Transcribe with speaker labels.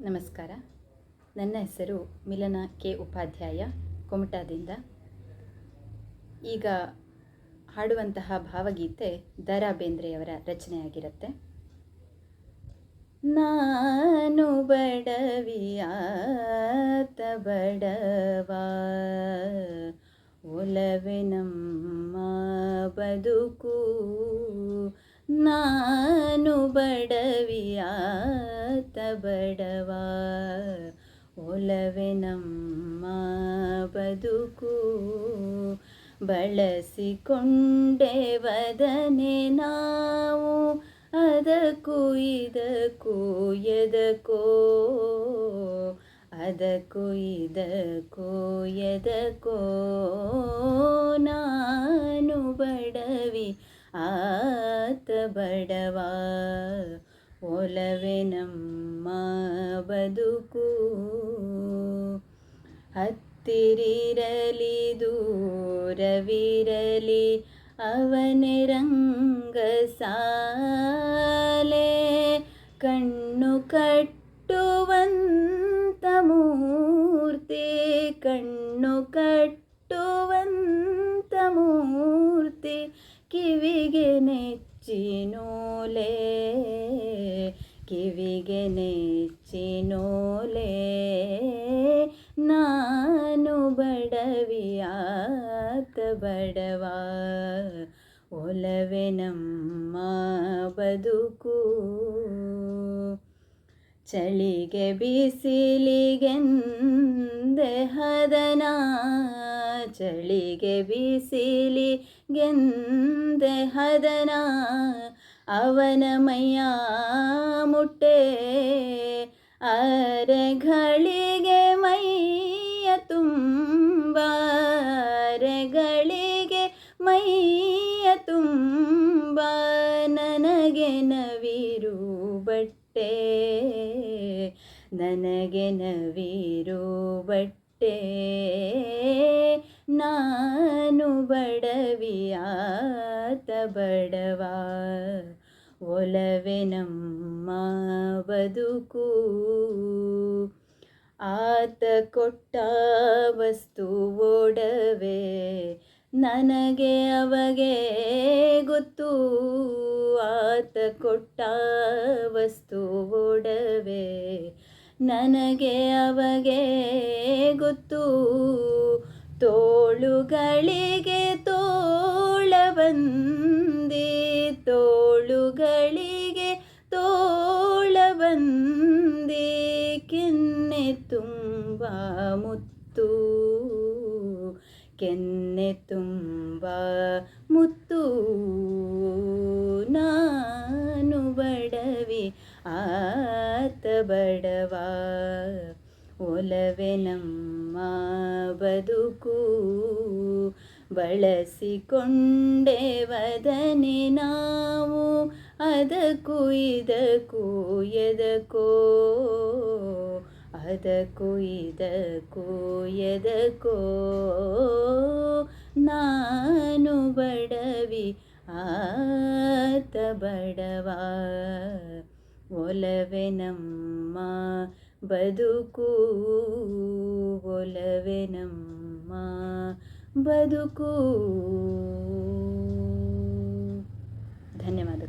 Speaker 1: ನಮಸ್ಕಾರ. ನನ್ನ ಹೆಸರು ಮಿಲನ ಕೆ ಉಪಾಧ್ಯಾಯ, ಕುಮಟಾದಿಂದ. ಈಗ ಹಾಡುವಂತಹ ಭಾವಗೀತೆ ದರಾ ಬೇಂದ್ರೆಯವರ ರಚನೆಯಾಗಿರುತ್ತೆ. ನಾನು ಬಡವಿಯಾತ ಬಡವ. ಒಲವೆ ನಮ್ಮ ಬದುಕು. ನಾನು ಬಡವಿಯಾತ ಬಡವ, ಒಲವೆ ನಮ್ಮ ಬದುಕು. ಬಳಸಿಕೊಂಡೆ ವದನೆ ನಾವು, ಅದಕ್ಕೂ ಇದಕ್ಕೂ ಎದಕ್ಕೋ, ಅದಕ್ಕೂ ಇದಕ್ಕೋ ಎದಕ್ಕೋ. ನಾನು ಬಡವಿ, ಆತ ಬಡವ ಒಲವೆ ನಮ್ಮ ಬದುಕು ಹತ್ತಿರಿರಲಿ ದೂರವಿರಲಿ ಅವನೇ ರಂಗ ಸಾಲೆ ಕಣ್ಣು ಕಟ್ಟುವಂತ ಮೂರ್ತಿ ಕಣ್ಣು ಕಟ್ಟುವಂತ ಮೂರ್ತಿ ಕಿವಿಗೆ ನೆಚ್ಚಿನೋಲೆ ಕಿವಿಗೆ ನೆಚ್ಚಿನೋಲೆ ನಾನು ಬಡವಿಯಾತ ಬಡವ. ಒಲವೆ ನಮ್ಮ ಬದುಕು. ಚಳಿಗೆ ಬಿಸಿಲಿಗೆಂದೆ ಹದನ. ಚಳಿಗೆ ಬಿಸಿಲಿಗೆಂದೆ ಹದನ. ಅವನ ಮೈಯ ಮುಟ್ಟೆ. ಅರೆಗಳಿಗೆ ಮೈಯ ತುಂಬ. ಅರೆಗಳಿಗೆ ಮೈಯ ತುಂಬ. ನನಗೆ ನವಿರು ಬಟ್ಟೆ. ನನಗೆ ನವಿರು ಬಟ್ಟೆ. ನಾನು ಬಡವಿಯಾತ ಬಡವ. ಒಲವೆ ನಮ್ಮ ಬದುಕು. ಆತ ಕೊಟ್ಟ ವಸ್ತು ಓಡವೆ, ನನಗೆ ಅವಗೆ ಗೊತ್ತು. ಆತ ಕೊಟ್ಟ ವಸ್ತು ಓಡವೆ, ನನಗೆ ಅವಗೆ ಗೊತ್ತು. ತೋಳುಗಳಿಗೆ ತೋಳವನ್ ತೋಳುಗಳಿಗೆ ತೋಳ ಬಂದಿ ಕೆನ್ನೆ ತುಂಬ ಮುತ್ತು. ಕೆನ್ನೆ ತುಂಬ ಮುತ್ತು. ನಾನು ಬಡವಿ ಆತ ಬಡವ. ಒಲವೆ ನಮ್ಮ ಬದುಕು. ಬಳಸಿಕೊಂಡೆ ವದನೆ ನಾವು. ಅದಕ್ಕೂ ಇದಕ್ಕೂ ಎದಕ್ಕೋ. ಅದಕ್ಕೂ ಇದಕ್ಕೂ ಎದಕ್ಕೋ. ನಾನು ಬಡವಿ, ಆತ ಬಡವ. ಒಲವೆ ನಮ್ಮ ಬದುಕು ಒಲವೆ ನಮ್ಮ ಬದುಕು ಧನ್ಯವಾದಗಳು